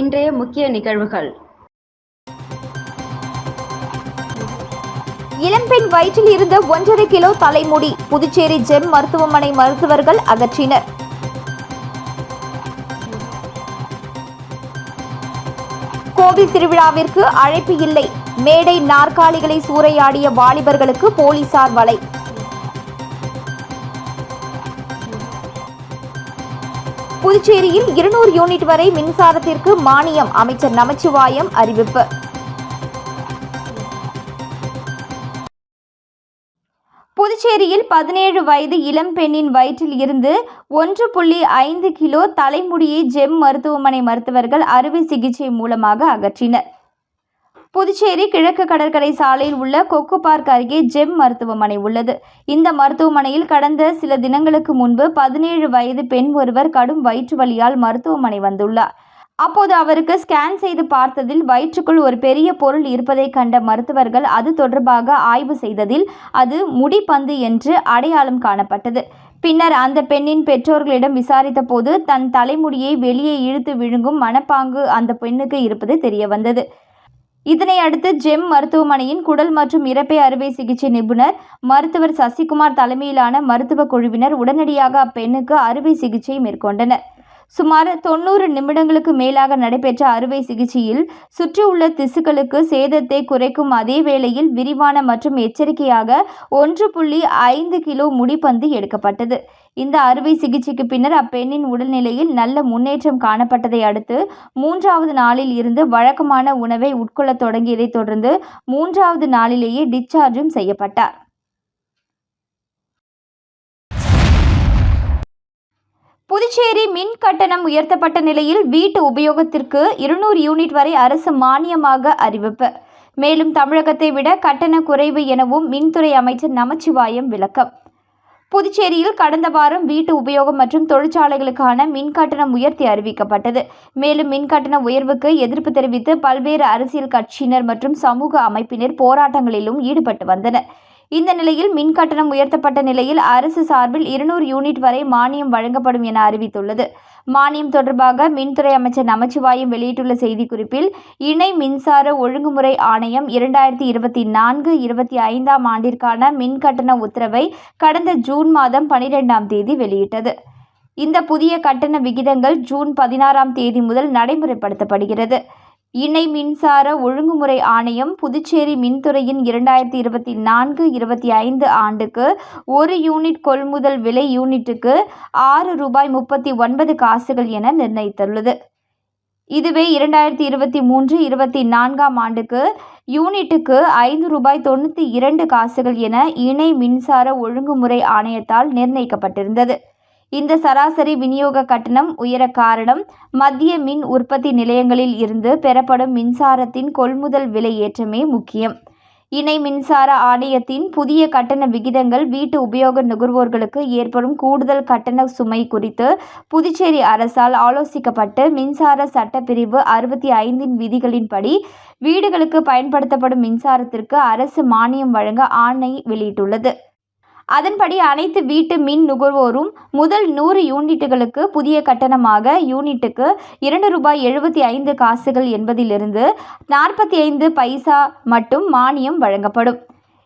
இன்றைய முக்கிய நிகழ்வுகள். இளம்பெண் வயிற்றில் இருந்த ஒன்றரை கிலோ தலைமுடி புதுச்சேரி ஜெம் மருத்துவமனை மருத்துவர்கள் அகற்றினர். கோவில் திருவிழாவிற்கு அழைப்பு இல்லை. மேடை நாற்காலிகளை சூறையாடிய வாலிபர்களுக்கு போலீசார் வலை. புதுச்சேரியில் இருநூறு யூனிட் வரை மின்சாரத்திற்கு மானியம் அமைச்சர் நமச்சிவாயம் அறிவிப்பு. புதுச்சேரியில் பதினேழு வயது இளம்பெண்ணின் வயிற்றில் இருந்து ஒன்று புள்ளி ஐந்து கிலோ தலைமுடியை ஜெம் மருத்துவமனை மருத்துவர்கள் அறுவை சிகிச்சை மூலமாக அகற்றினர். புதுச்சேரி கிழக்கு கடற்கரை சாலையில் உள்ள கொக்கு பார்க் அருகே ஜெம் மருத்துவமனை உள்ளது. இந்த மருத்துவமனையில் கடந்த சில தினங்களுக்கு முன்பு பதினேழு வயது பெண் ஒருவர் கடும் வயிற்று வலியால் மருத்துவமனை வந்துள்ளார். அப்போது அவருக்கு ஸ்கேன் செய்து பார்த்ததில் வயிற்றுக்குள் ஒரு பெரிய பொருள் இருப்பதை கண்ட மருத்துவர்கள் அது தொடர்பாக ஆய்வு செய்ததில் அது முடிப்பந்து என்று அடையாளம் காணப்பட்டது. பின்னர் அந்த பெண்ணின் பெற்றோர்களிடம் விசாரித்த போது தன் தலைமுடியை வெளியே இழுத்து விழுங்கும் மனப்பாங்கு அந்த பெண்ணுக்கு இருப்பது தெரியவந்தது. இதனை அடுத்து ஜெம் மருத்துவமனையின் குடல் மற்றும் இறப்பை அறுவை சிகிச்சை நிபுணர் மருத்துவர் சசிகுமார் தலைமையிலான மருத்துவ குழுவினர் உடனடியாக அப்பெண்ணுக்கு அறுவை சிகிச்சை மேற்கொண்டனர். சுமார் தொண்ணூறு நிமிடங்களுக்கு மேலாக நடைபெற்ற அறுவை சிகிச்சையில் சுற்றியுள்ள திசுக்களுக்கு சேதத்தை குறைக்கும் அதே வேளையில் விரிவான மற்றும் எச்சரிக்கையாக ஒன்று புள்ளி ஐந்து கிலோ முடிப்பந்து எடுக்கப்பட்டது. இந்த அறுவை சிகிச்சைக்கு பின்னர் அப்பெண்ணின் உடல்நிலையில் நல்ல முன்னேற்றம் காணப்பட்டதை அடுத்து மூன்றாவது நாளில் இருந்து வழக்கமான உணவை உட்கொள்ளத் தொடங்கியதைத் தொடர்ந்து மூன்றாவது நாளிலேயே டிஸ்சார்ஜும் செய்யப்பட்டார். புதுச்சேரி மின் கட்டணம் உயர்த்தப்பட்ட நிலையில் வீட்டு உபயோகத்திற்கு இருநூறு யூனிட் வரை அரசு மானியமாக அறிவிப்பு. மேலும் தமிழகத்தை விட கட்டண குறைவு எனவும் மின்துறை அமைச்சர் நமச்சிவாயம் விளக்கம். புதுச்சேரியில் கடந்த வாரம் வீட்டு உபயோகம் மற்றும் தொழிற்சாலைகளுக்கான மின் கட்டணம் உயர்த்தி அறிவிக்கப்பட்டது. மேலும் மின் கட்டண உயர்வுக்கு எதிர்ப்பு தெரிவித்து பல்வேறு அரசியல் கட்சியினர் மற்றும் சமூக அமைப்பினர் போராட்டங்களிலும் ஈடுபட்டு வந்தனர். இந்த நிலையில் மின் கட்டணம் உயர்த்தப்பட்ட நிலையில் அரசு சார்பில் இருநூறு யூனிட் வரை மானியம் வழங்கப்படும் என அறிவித்துள்ளது. மானியம் தொடர்பாக மின்துறை அமைச்சர் நமச்சிவாயம் வெளியிட்டுள்ள செய்திக்குறிப்பில் இணை மின்சார ஒழுங்குமுறை ஆணையம் இரண்டாயிரத்தி இருபத்தி நான்கு இருபத்தி ஐந்தாம் ஆண்டிற்கான மின் கட்டண உத்தரவை கடந்த ஜூன் மாதம் பனிரெண்டாம் தேதி வெளியிட்டது. இந்த புதிய கட்டண விகிதங்கள் ஜூன் பதினாறாம் தேதி முதல் நடைமுறைப்படுத்தப்படுகிறது. இணை மின்சார ஒழுங்குமுறை ஆணையம் புதுச்சேரி மின்துறையின் இரண்டாயிரத்தி இருபத்தி நான்கு இருபத்தி ஐந்து ஆண்டுக்கு ஒரு யூனிட் கொள்முதல் விலை யூனிட்டுக்கு ஆறு ரூபாய் முப்பத்தி ஒன்பது காசுகள் என நிர்ணயித்துள்ளது. இதுவே இரண்டாயிரத்தி இருபத்தி மூன்று இருபத்தி நான்காம் ஆண்டுக்கு யூனிட்டுக்கு ஐந்து ரூபாய் தொண்ணூற்றி இரண்டு காசுகள் என இணை மின்சார ஒழுங்குமுறை ஆணையத்தால் நிர்ணயிக்கப்பட்டிருந்தது. இந்த சராசரி விநியோக கட்டணம் உயர காரணம் மத்திய மின் உற்பத்தி நிலையங்களில் இருந்து பெறப்படும் மின்சாரத்தின் கொள்முதல் விலை ஏற்றமே முக்கியம். இணை மின்சார ஆணையத்தின் புதிய கட்டண விகிதங்கள் வீட்டு உபயோக நுகர்வோர்களுக்கு ஏற்படும் கூடுதல் கட்டண சுமை குறித்து புதுச்சேரி அரசால் ஆலோசிக்கப்பட்டு மின்சார சட்டப்பிரிவு அறுபத்தி ஐந்தின் விதிகளின்படி வீடுகளுக்கு பயன்படுத்தப்படும் மின்சாரத்திற்கு அரசு மானியம் வழங்க ஆணை வெளியிட்டுள்ளது. அதன்படி அனைத்து வீட்டு மின் நுகர்வோரும் முதல் நூறு யூனிட்டுகளுக்கு புதிய கட்டணமாக யூனிட்டுக்கு இரண்டு ரூபாய் எழுபத்தி ஐந்து காசுகள் என்பதிலிருந்து நாற்பத்தி ஐந்து பைசா மட்டும் மானியம் வழங்கப்படும்.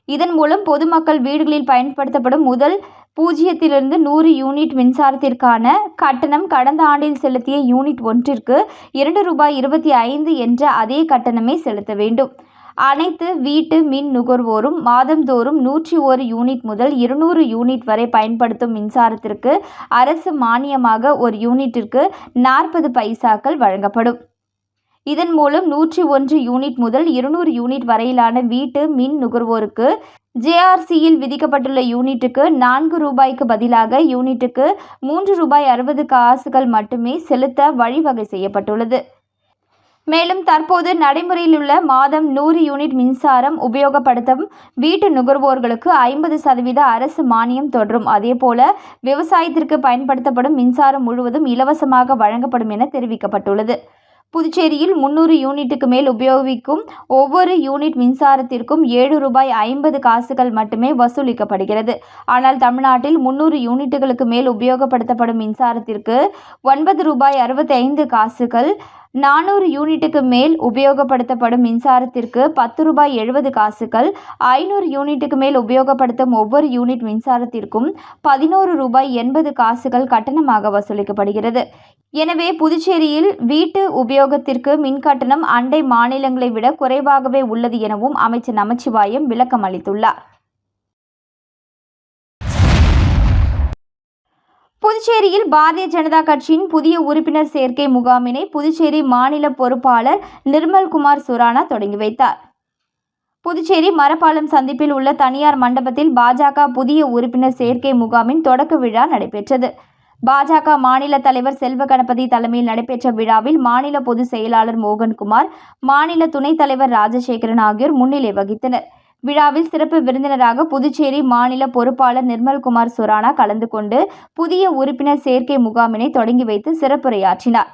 இதன் மூலம் பொதுமக்கள் வீடுகளில் பயன்படுத்தப்படும் முதல் பூஜ்ஜியத்திலிருந்து நூறு யூனிட் மின்சாரத்திற்கான கட்டணம் கடந்த ஆண்டில் செலுத்திய யூனிட் ஒன்றிற்கு இரண்டு ரூபாய் இருபத்தி ஐந்து என்ற அதே கட்டணமே செலுத்த வேண்டும். அனைத்து வீட்டு மின் நுகர்வோரும் மாதந்தோறும் நூற்றி ஒரு யூனிட் முதல் இருநூறு யூனிட் வரை பயன்படுத்தும் மின்சாரத்திற்கு அரசு மானியமாக ஒரு யூனிட்டிற்கு நாற்பது பைசாக்கள் வழங்கப்படும். இதன் மூலம் நூற்றி ஒன்று யூனிட் முதல் இருநூறு யூனிட் வரையிலான வீட்டு மின் நுகர்வோருக்கு ஜேஆர்சியில் விதிக்கப்பட்டுள்ள யூனிட்டுக்கு நான்கு ரூபாய்க்கு பதிலாக யூனிட்டுக்கு மூன்று ரூபாய் அறுபது காசுகள் மட்டுமே செலுத்த வழிவகை செய்யப்பட்டுள்ளது. மேலும் தற்போது நடைமுறையில் உள்ள மாதம் நூறு யூனிட் மின்சாரம் உபயோகப்படுத்தும் வீட்டு நுகர்வோர்களுக்கு ஐம்பது சதவீத அரசு மானியம் தொடரும். அதேபோல விவசாயத்திற்கு பயன்படுத்தப்படும் மின்சாரம் முழுவதும் இலவசமாக வழங்கப்படும் என தெரிவிக்கப்பட்டுள்ளது. புதுச்சேரியில் முன்னூறு யூனிட்டுக்கு மேல் உபயோகிக்கும் ஒவ்வொரு யூனிட் மின்சாரத்திற்கும் ஏழு ரூபாய் ஐம்பது காசுகள் மட்டுமே வசூலிக்கப்படுகிறது. ஆனால் தமிழ்நாட்டில் முன்னூறு யூனிட்டுகளுக்கு மேல் உபயோகப்படுத்தப்படும் மின்சாரத்திற்கு ஒன்பது ரூபாய் அறுபத்தைந்து காசுகள் நானூறு யூனிட்டுக்கு மேல் உபயோகப்படுத்தப்படும் மின்சாரத்திற்கு பத்து ரூபாய் எழுபது காசுகள் ஐநூறு யூனிட்டுக்கு மேல் உபயோகப்படுத்தும் ஒவ்வொரு யூனிட் மின்சாரத்திற்கும் பதினோரு ரூபாய் எண்பது காசுகள் கட்டணமாக வசூலிக்கப்படுகிறது. எனவே புதுச்சேரியில் வீட்டு உபயோகத்திற்கு மின்கட்டணம் அண்டை மாநிலங்களை விட குறைவாகவே உள்ளது எனவும் அமைச்சர் நமச்சிவாயம் விளக்கம் அளித்துள்ளார் புதுச்சேரியில் பாரதிய ஜனதா கட்சியின் புதிய உறுப்பினர் சேர்க்கை முகாமினை புதுச்சேரி மாநில பொறுப்பாளர் நிர்மல்குமார் சுரானா தொடங்கி வைத்தார். புதுச்சேரி மரப்பாலம் சந்திப்பில் உள்ள தனியார் மண்டபத்தில் பாஜக புதிய உறுப்பினர் சேர்க்கை முகாமின் தொடக்க விழா நடைபெற்றது. பாஜக மாநில தலைவர் செல்வ கணபதி தலைமையில் நடைபெற்ற விழாவில் மாநில பொதுச் செயலாளர் மோகன்குமார் மாநில துணைத் தலைவர் ராஜசேகரன் ஆகியோர் முன்னிலை வகித்தனர். விழாவில் சிறப்பு விருந்தினராக புதுச்சேரி மாநில பொறுப்பாளர் நிர்மல்குமார் சுரானா கலந்து கொண்டு புதிய உறுப்பினர் சேர்க்கை முகாமினை தொடங்கி வைத்து சிறப்புரையாற்றினார்.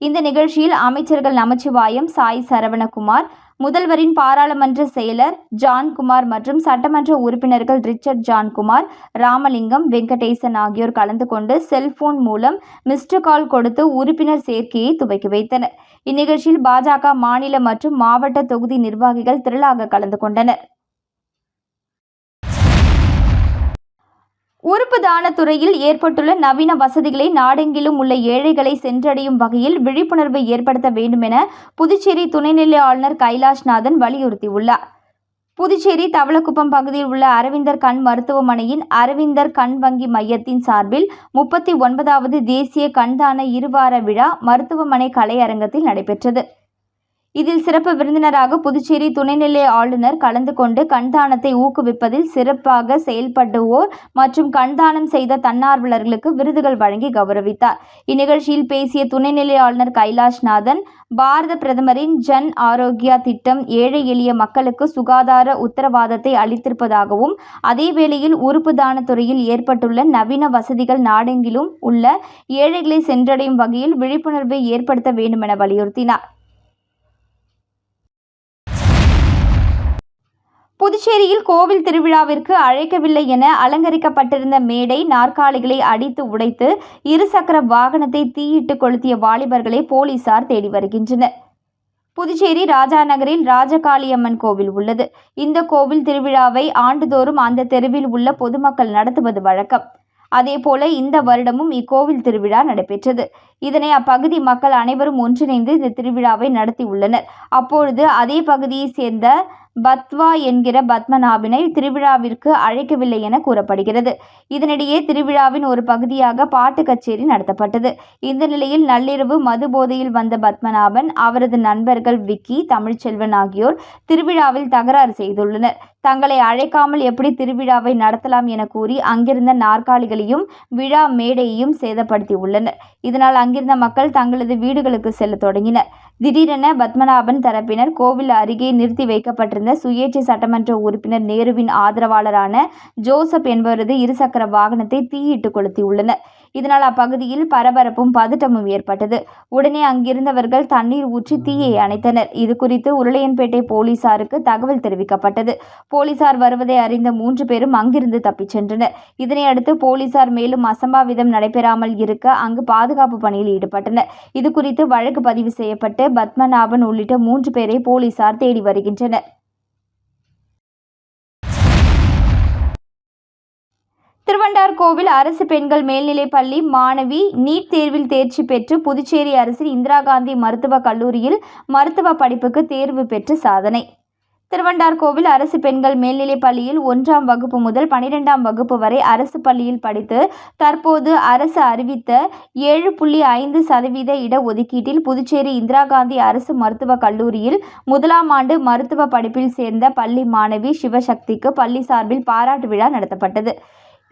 இந்த நிகழ்ச்சியில் அமைச்சர்கள் நமச்சிவாயம் சாய் சரவணகுமார் முதல்வரின் பாராளுமன்ற செயலர் ஜான்குமார் மற்றும் சட்டமன்ற உறுப்பினர்கள் ரிச்சர்ட் ஜான்குமார் ராமலிங்கம் வெங்கடேசன் ஆகியோர் கலந்து கொண்டு செல்போன் மூலம் மிஸ்டு கால் கொடுத்து உறுப்பினர் சேர்க்கையை துவக்கி வைத்தனர். இந்நிகழ்ச்சியில் பாஜக மாநில மற்றும் மாவட்ட தொகுதி நிர்வாகிகள் திரளாக கலந்து கொண்டனர். உறுப்பு தான துறையில் ஏற்பட்டுள்ள நவீன வசதிகளை நாடெங்கிலும் உள்ள ஏழைகளை சென்றடையும் வகையில் விழிப்புணர்வை ஏற்படுத்த வேண்டும் என புதுச்சேரி துணைநிலை ஆளுநர் கைலாஷ்நாதன் வலியுறுத்தியுள்ளார். புதுச்சேரி தவளக்குப்பம் பகுதியில் உள்ள அரவிந்தர் கண் மருத்துவமனையின் அரவிந்தர் கண் வங்கி மையத்தின் சார்பில் முப்பத்தி ஒன்பதாவது தேசிய கண்தான இருவார விழா மருத்துவமனை கலையரங்கத்தில் நடைபெற்றது. இதில் சிறப்பு விருந்தினராக புதுச்சேரி துணைநிலை ஆளுநர் கலந்து கொண்டு கண்தானத்தை ஊக்குவிப்பதில் சிறப்பாக செயல்படுவோர் மற்றும் கண்தானம் செய்த தன்னார்வலர்களுக்கு விருதுகள் வழங்கி கௌரவித்தார். இந்நிகழ்ச்சியில் பேசிய துணைநிலை ஆளுநர் கைலாஷ்நாதன் பாரத பிரதமரின் ஜன் ஆரோக்கியா திட்டம் ஏழை எளிய மக்களுக்கு சுகாதார உத்தரவாதத்தை அளித்திருப்பதாகவும் அதே வேளையில் உறுப்பு தான துறையில் ஏற்பட்டுள்ள நவீன வசதிகள் நாடெங்கிலும் உள்ள ஏழைகளை சென்றடையும் வகையில் விழிப்புணர்வை ஏற்படுத்த வேண்டுமென வலியுறுத்தினார். புதுச்சேரியில் கோவில் திருவிழாவிற்கு அழைக்கவில்லை என அலங்கரிக்கப்பட்டிருந்த மேடை நாற்காலிகளை அடித்து உடைத்து இருசக்கர வாகனத்தை தீயிட்டு கொளுத்திய வாலிபர்களை போலீசார் தேடி வருகின்றனர். புதுச்சேரி ராஜா நகரில் ராஜகாளியம்மன் கோவில் உள்ளது. இந்த கோவில் திருவிழாவை ஆண்டுதோறும் அந்த தெருவில் உள்ள பொதுமக்கள் நடத்துவது வழக்கம். அதேபோல இந்த வருடமும் இக்கோவில் திருவிழா நடைபெற்றது. இதனை அப்பகுதி மக்கள் அனைவரும் ஒன்றிணைந்து இந்த திருவிழாவை நடத்தி உள்ளனர். அப்பொழுது அதே பகுதியை சேர்ந்த பத்வா என்கிற பத்மநாபினை திருவிழாவிற்கு அழைக்கவில்லை என கூறப்படுகிறது. இதனிடையே திருவிழாவின் ஒரு பகுதியாக பாட்டு கச்சேரி நடத்தப்பட்டது. இந்த நிலையில் நள்ளிரவு மது போதையில் வந்த பத்மநாபன் அவரது நண்பர்கள் விக்கி தமிழ்ச்செல்வன் ஆகியோர் திருவிழாவில் தகராறு செய்துள்ளனர். தங்களை அழைக்காமல் எப்படி திருவிழாவை நடத்தலாம் என கூறி அங்கிருந்த நாற்காலிகளையும் விழா மேடையையும் சேதப்படுத்தி உள்ளனர் இதனால் அங்கிருந்த மக்கள் தங்களது வீடுகளுக்கு செல்ல தொடங்கினர். திடீரென பத்மநாபன் தரப்பினர் கோவில் அருகே நிறுத்தி வைக்கப்பட்டிருந்த சுயேட்சை சட்டமன்ற உறுப்பினர் நேருவின் ஆதரவாளரான ஜோசப் என்பவரது இருசக்கர வாகனத்தை தீயிட்டு கொளுத்தியுள்ளனர். இதனால் அப்பகுதியில் பரபரப்பும் பதட்டமும் ஏற்பட்டது. உடனே அங்கிருந்தவர்கள் தண்ணீர் ஊற்றி தீயை அணைத்தனர். இது குறித்து உருளையன்பேட்டை போலீசாருக்கு தகவல் தெரிவிக்கப்பட்டது. போலீசார் வருவதை அறிந்த மூன்று பேரும் அங்கிருந்து தப்பிச் சென்றனர். இதனையடுத்து போலீசார் மேலும் அசம்பாவிதம் நடைபெறாமல் இருக்க அங்கு பாதுகாப்பு பணியில் ஈடுபட்டனர். இது குறித்து வழக்கு பதிவு செய்யப்பட்டு பத்மநாபன் உள்ளிட்ட மூன்று பேரை போலீசார் தேடி வருகின்றனர். திருவண்டார்கோவில் அரசு பெண்கள் மேல்நிலைப் பள்ளி மாணவி நீட் தேர்வில் தேர்ச்சி பெற்று புதுச்சேரி அரசின் இந்திரா காந்தி மருத்துவக் கல்லூரியில் மருத்துவ படிப்புக்கு தேர்வு பெற்று சாதனை. திருவண்டார்கோவில் அரசு பெண்கள் மேல்நிலைப் பள்ளியில் ஒன்றாம் வகுப்பு முதல் பனிரெண்டாம் வகுப்பு வரை அரசு பள்ளியில் படித்து தற்போது அரசு அறிவித்த ஏழு புள்ளி ஐந்து சதவீத இடஒதுக்கீட்டில் புதுச்சேரி இந்திரா காந்தி அரசு மருத்துவக் கல்லூரியில் முதலாம் ஆண்டு மருத்துவ படிப்பில் சேர்ந்த பள்ளி மாணவி சிவசக்திக்கு பள்ளி சார்பில் பாராட்டு விழா நடத்தப்பட்டது.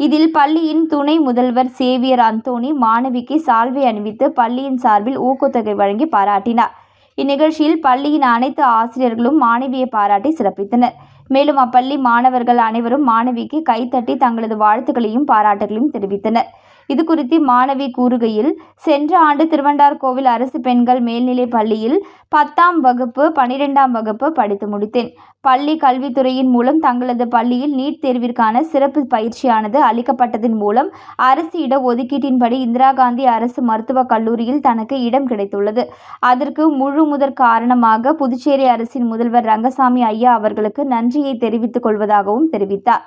இதில் பள்ளியின் துணை முதல்வர் சேவியர் அந்தோணி மாணவிக்கு சால்வை அணிவித்து பள்ளியின் சார்பில் ஊக்கத்தொகை வழங்கி பாராட்டினார். இந்நிகழ்ச்சியில் பள்ளியின் அனைத்து ஆசிரியர்களும் மாணவியை பாராட்டி சிறப்பித்தனர். மேலும் அப்பள்ளி மாணவர்கள் அனைவரும் மாணவிக்கு கைத்தட்டி தங்களது வாழ்த்துக்களையும் பாராட்டுகளையும் தெரிவித்தனர். இது குறித்து மாணவி கூறுகையில் சென்ற ஆண்டு திருவண்டார்கோவில் அரசு பெண்கள் மேல்நிலைப் பள்ளியில் பத்தாம் வகுப்பு பனிரெண்டாம் வகுப்பு படித்து முடித்தேன். பள்ளி கல்வித்துறையின் மூலம் தங்களது பள்ளியில் நீட் தேர்விற்கான சிறப்பு பயிற்சியானது அளிக்கப்பட்டதன் மூலம் அரசு இட ஒதுக்கீட்டின்படி இந்திரா காந்தி அரசு மருத்துவக் கல்லூரியில் தனக்கு இடம் கிடைத்துள்ளது. அதற்கு முழு முதற் காரணமாக புதுச்சேரி அரசின் முதல்வர் ரங்கசாமி ஐயா அவர்களுக்கு நன்றியை தெரிவித்துக் கொள்வதாகவும் தெரிவித்தார்.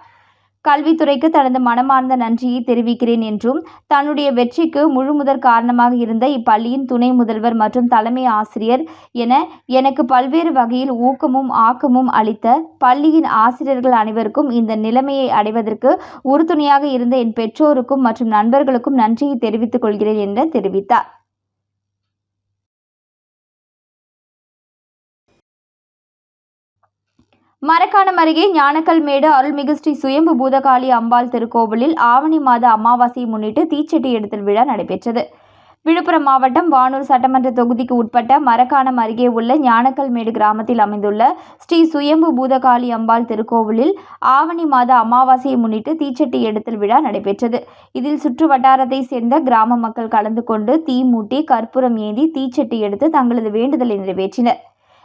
கல்வித்துறைக்கு தனது மனமார்ந்த நன்றியை தெரிவிக்கிறேன் என்றும் தன்னுடைய வெற்றிக்கு முழுமுதற் காரணமாக இருந்த இப்பள்ளியின் துணை முதல்வர் மற்றும் தலைமை ஆசிரியர் என எனக்கு பல்வேறு வகையில் ஊக்கமும் ஆக்கமும் அளித்த பள்ளியின் ஆசிரியர்கள் அனைவருக்கும் இந்த நிலைமையை அடைவதற்கு உறுதுணையாக இருந்த என் பெற்றோருக்கும் மற்றும் நண்பர்களுக்கும் நன்றியை தெரிவித்துக் கொள்கிறேன் என்று தெரிவித்தார். மரக்காணம் அருகே ஞானக்கல்மேடு அருள்மிகு ஸ்ரீ சுயம்பு பூதகாளி அம்பாள் திருக்கோவிலில் ஆவணி மாத அமாவாசையை முன்னிட்டு தீச்சட்டி எடுத்தல் விழா நடைபெற்றது. விழுப்புரம் மாவட்டம் வானூர் சட்டமன்ற தொகுதிக்கு உட்பட்ட மரக்காணம் அருகே உள்ள ஞானக்கல்மேடு கிராமத்தில் அமைந்துள்ள ஸ்ரீ சுயம்பு பூதகாளி அம்பாள் திருக்கோவிலில் ஆவணி மாத அமாவாசையை முன்னிட்டு தீச்சட்டி எடுத்தல் விழா நடைபெற்றது. இதில் சுற்று வட்டாரத்தை சேர்ந்த கிராம மக்கள் கலந்து கொண்டு தீ மூட்டி கற்பூரம் ஏந்தி தீச்சட்டி எடுத்து தங்களது வேண்டுதலை நிறைவேற்றினர்.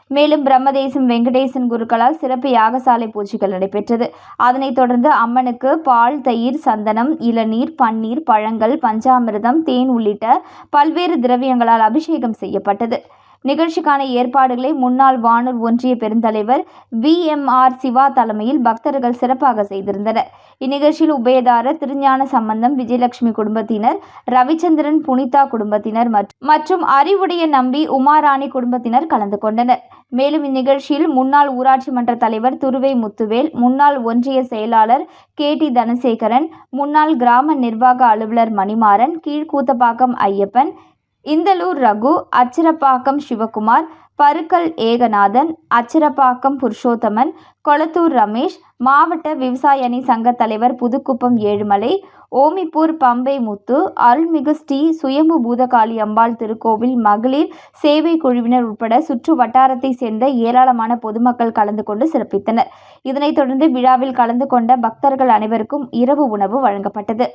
மேலும் பிரம்மதேசம் வெங்கடேசன் குருக்களால் சிறப்பு யாகசாலை பூஜைகள் நடைபெற்றது. அதனைத் தொடர்ந்து அம்மனுக்கு பால் தயிர் சந்தனம் இளநீர் பன்னீர் பழங்கள் பஞ்சாமிர்தம் தேன் உள்ளிட்ட பல்வேறு திரவியங்களால் அபிஷேகம் செய்யப்பட்டது. நிகழ்ச்சிக்கான ஏற்பாடுகளை முன்னாள் வானூர் ஒன்றிய பெருந்தலைவர் வி. எம். ஆர். சிவா தலைமையில் பக்தர்கள் சிறப்பாக செய்திருந்தனர். இந்நிகழ்ச்சியில் உபயதாரர் திருஞான சம்பந்தம் விஜயலட்சுமி குடும்பத்தினர் ரவிச்சந்திரன் புனிதா குடும்பத்தினர் மற்றும்- மற்றும் அறிவுடைய நம்பி உமாராணி குடும்பத்தினர் கலந்து கொண்டனர். மேலும் இந்நிகழ்ச்சியில் முன்னாள் ஊராட்சி மன்ற தலைவர் துருவை முத்துவேல் முன்னாள் ஒன்றிய செயலாளர் கே டி தனசேகரன் முன்னாள் கிராம நிர்வாக அலுவலர் மணிமாறன் கீழ்கூத்தப்பாக்கம் ஐயப்பன் இந்தலூர் ரகு அச்சிரப்பாக்கம் சிவகுமார் பருக்கல் ஏகநாதன் அச்சிரப்பாக்கம் புருஷோத்தமன் கொளத்தூர் ரமேஷ் மாவட்ட விவசாய அணி சங்க தலைவர் புதுக்குப்பம் ஏழுமலை ஓமிப்பூர் பம்பை முத்து அருள்மிகு ஸ்ரீ சுயம்பு பூதகாளி அம்பாள் திருக்கோவில் மகளிர் சேவை குழுவினர் உட்பட சுற்று வட்டாரத்தை சேர்ந்த ஏராளமான பொதுமக்கள் கலந்து கொண்டு சிறப்பித்தனர். இதனைத் தொடர்ந்து விழாவில் கலந்து கொண்ட பக்தர்கள் அனைவருக்கும் இரவு உணவு வழங்கப்பட்டது.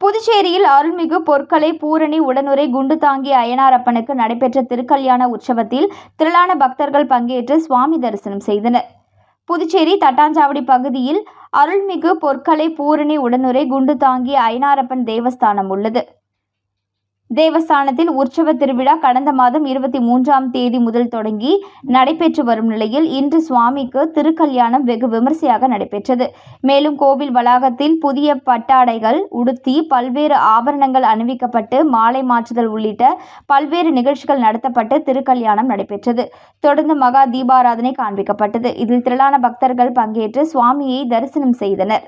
புதுச்சேரியில் அருள்மிகு பொற்கலை பூரணி உடனுரை குண்டு தாங்கி அய்யனாரப்பனுக்கு நடைபெற்ற திருக்கல்யாண உற்சவத்தில் திரளான பக்தர்கள் பங்கேற்று சுவாமி தரிசனம் செய்தனர். புதுச்சேரி தட்டாஞ்சாவடி பகுதியில் அருள்மிகு பொற்கலை பூரணி உடனுரை குண்டு தாங்கி அயனாரப்பன் தேவஸ்தானம் உள்ளது. தேவஸ்தானத்தில் உற்சவ திருவிழா கடந்த மாதம் இருபத்தி மூன்றாம் தேதி முதல் தொடங்கி நடைபெற்று வரும் நிலையில் இன்று சுவாமிக்கு திருக்கல்யாணம் வெகு விமர்சையாக நடைபெற்றது. மேலும் கோவில் வளாகத்தில் புதிய பட்டாடைகள் உடுத்தி பல்வேறு ஆபரணங்கள் அணிவிக்கப்பட்டு மாலை மாற்றுதல் உள்ளிட்ட பல்வேறு நிகழ்ச்சிகள் நடத்தப்பட்டு திருக்கல்யாணம் நடைபெற்றது. தொடர்ந்து மகா தீபாராதனை காண்பிக்கப்பட்டது. இதில் திரளான பக்தர்கள் பங்கேற்று சுவாமியை தரிசனம் செய்தனர்.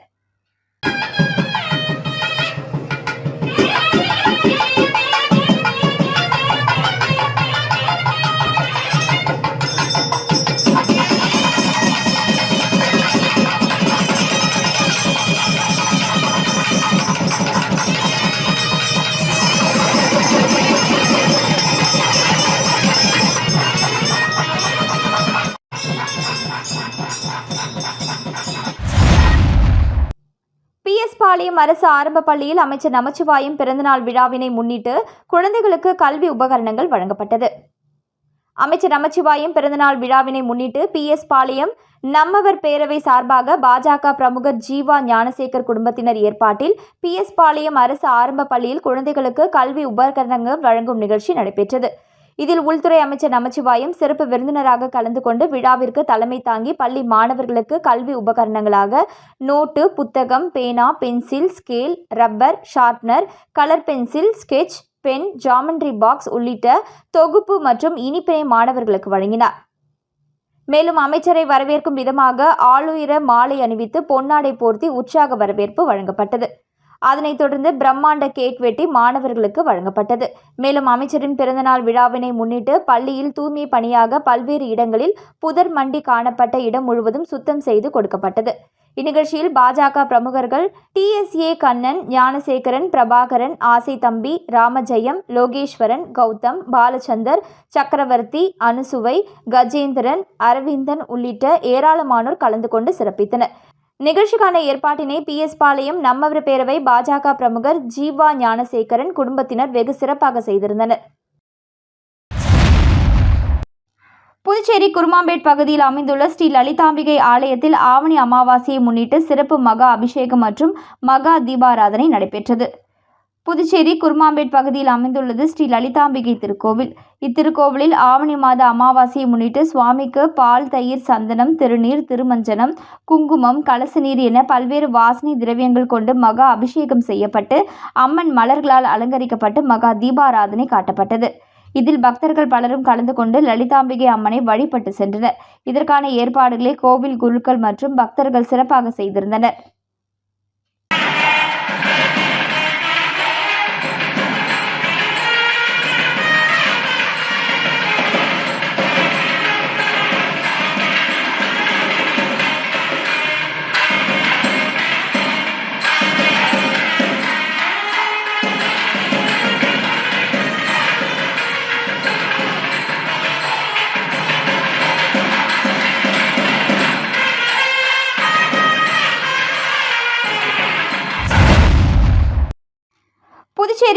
பிஎஸ் பாளையம் அரசு ஆரம்ப பள்ளியில் அமைச்சர் நமச்சிவாயம் பிறந்தநாள் விழாவினை முன்னிட்டு குழந்தைகளுக்கு கல்வி உபகரணங்கள் வழங்கப்பட்டது. அமைச்சர் நமச்சிவாயம் பிறந்தநாள் விழாவினை முன்னிட்டு பி. எஸ். பாளையம் நம்மவர் பேரவை சார்பாக பாஜக பிரமுகர் ஜீவா ஞானசேகர் குடும்பத்தினர் ஏற்பாட்டில் பி. எஸ். பாளையம் அரசு ஆரம்ப பள்ளியில் குழந்தைகளுக்கு கல்வி உபகரணங்கள் வழங்கும் நிகழ்ச்சி நடைபெற்றது. இதில் உள்துறை அமைச்சர் நமச்சிவாயம் சிறப்பு விருந்தினராக கலந்து கொண்டு விழாவிற்கு தலைமை தாங்கி பள்ளி மாணவர்களுக்கு கல்வி உபகரணங்களாக நோட்டு புத்தகம் பேனா pencil scale rubber sharpener colour pencil sketch pen geometry box உள்ளிட்ட தொகுப்பு மற்றும் இனிப்பினை மாணவர்களுக்கு வழங்கினார். மேலும் அமைச்சரை வரவேற்கும் விதமாக ஆளுயர மாலை அணிவித்து பொன்னாடை போர்த்தி உற்சாக வரவேற்பு வழங்கப்பட்டது. அதனைத் தொடர்ந்து பிரம்மாண்ட கேக் வெட்டி மாணவர்களுக்கு வழங்கப்பட்டது. மேலும் அமைச்சரின் பிறந்தநாள் விழாவினை முன்னிட்டு பள்ளியில் தூய்மை பணியாக பல்வேறு இடங்களில் புதர் மண்டி காணப்பட்ட இடம் முழுவதும் சுத்தம் செய்து கொடுக்கப்பட்டது. இந்நிகழ்ச்சியில் பாஜக பிரமுகர்கள் டிஎஸ்ஏ கண்ணன் ஞானசேகரன் பிரபாகரன் ஆசை தம்பி ராமஜெயம் லோகேஸ்வரன் கௌதம் பாலச்சந்தர் சக்கரவர்த்தி அனுசுவை கஜேந்திரன் அரவிந்தன் உள்ளிட்ட ஏராளமானோர் கலந்து கொண்டு சிறப்பித்தனர். நிகழ்ச்சிக்கான ஏற்பாட்டினை பி. எஸ். பாளையம் நம்மவர் பேரவை பாஜக பிரமுகர் ஜீவா ஞானசேகரன் குடும்பத்தினர் வெகு சிறப்பாக செய்திருந்தனர். புதுச்சேரி குருமாம்பேட் பகுதியில் அமைந்துள்ள ஸ்ரீ லலிதாம்பிகை ஆலயத்தில் ஆவணி அமாவாசையை முன்னிட்டு சிறப்பு மகா அபிஷேகம் மற்றும் மகா தீபாராதனை நடைபெற்றது. புதுச்சேரி குருமாம்பேட் பகுதியில் அமைந்துள்ளது ஸ்ரீ லலிதாம்பிகை திருக்கோவில். இத்திருக்கோவிலில் ஆவணி மாத அமாவாசையை முன்னிட்டு சுவாமிக்கு பால் தயிர் சந்தனம் திருநீர் திருமஞ்சனம் குங்குமம் கலச நீர் என பல்வேறு வாசனை திரவியங்கள் கொண்டு மகா அபிஷேகம் செய்யப்பட்டு அம்மன் மலர்களால் அலங்கரிக்கப்பட்டு மகா தீபாராதனை காட்டப்பட்டது. இதில் பக்தர்கள் பலரும் கலந்து கொண்டு லலிதாம்பிகை அம்மனை வழிபட்டு சென்றனர். இதற்கான ஏற்பாடுகளை கோவில் குருக்கள் மற்றும் பக்தர்கள் சிறப்பாக செய்திருந்தனர்.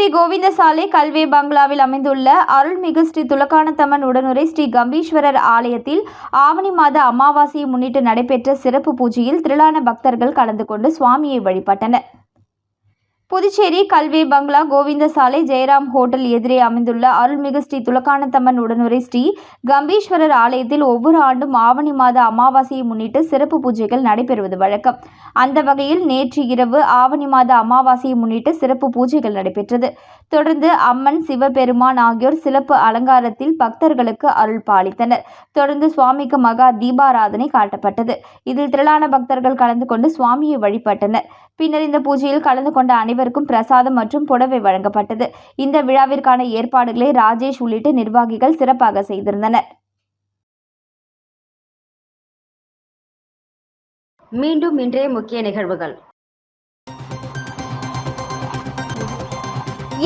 ஸ்ரீ கோவிந்தசாலை கல்வி பங்களாவில் அமைந்துள்ள அருள்மிகு ஸ்ரீ துலக்கானத்தம்மன் உடனுரை ஸ்ரீ கம்பீஸ்வரர் ஆலயத்தில் ஆவணி மாத அமாவாசையை முன்னிட்டு நடைபெற்ற சிறப்பு பூஜையில் திரளான பக்தர்கள் கலந்து கொண்டு சுவாமியை வழிபட்டனர். புதுச்சேரி கல்வி பங்களா கோவிந்தசாலை ஜெயராம் ஹோட்டல் எதிரே அமைந்துள்ள அருள்மிகு ஸ்ரீ துலக்கானந்தம்மன் உடனுரை ஸ்ரீ கம்பீஸ்வரர் ஆலயத்தில் ஒவ்வொரு ஆண்டும் ஆவணி மாத அமாவாசையை முன்னிட்டு சிறப்பு பூஜைகள் நடைபெறுவது வழக்கம். அந்த வகையில் நேற்று இரவு ஆவணி மாத அமாவாசையை முன்னிட்டு சிறப்பு பூஜைகள் நடைபெற்றது. தொடர்ந்து அம்மன் சிவபெருமான் ஆகியோர் சிறப்பு அலங்காரத்தில் பக்தர்களுக்கு அருள் பாலித்தனர். தொடர்ந்து சுவாமிக்கு மகா தீபாராதனை காட்டப்பட்டது. இதில் திரளான பக்தர்கள் கலந்து கொண்டு சுவாமியை வழிபட்டனர். பின்னர் இந்த பூஜையில் கலந்து கொண்ட அனைவருக்கும் பிரசாதம் மற்றும் புடவை வழங்கப்பட்டது. இந்த விழாவிற்கான ஏற்பாடுகளை ராஜேஷ் உள்ளிட்ட நிர்வாகிகள் சிறப்பாக செய்திருந்தனர். மீண்டும் இன்றைய முக்கிய நிகழ்வுகள்.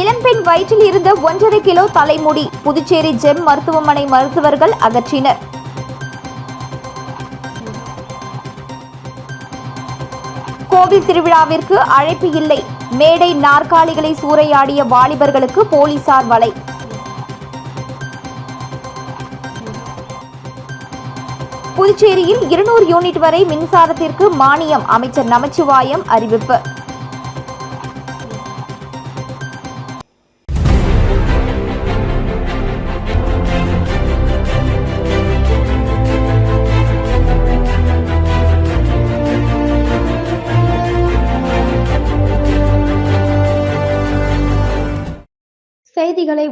இளம்பெண் வயிற்றில் இருந்த ஒன்றரை கிலோ தலைமுடி புதுச்சேரி ஜெம் மருத்துவமனை மருத்துவர்கள் அகற்றினர். கோவில் திருவிழாவிற்கு அழைப்பு இல்லை. மேடை நாற்காலிகளை சூறையாடிய வாலிபர்களுக்கு போலீசார் வலை. புதுச்சேரியில் இருநூறு யூனிட் வரை மின்சாரத்திற்கு மானியம் அமைச்சர் நமச்சிவாயம் அறிவிப்பு.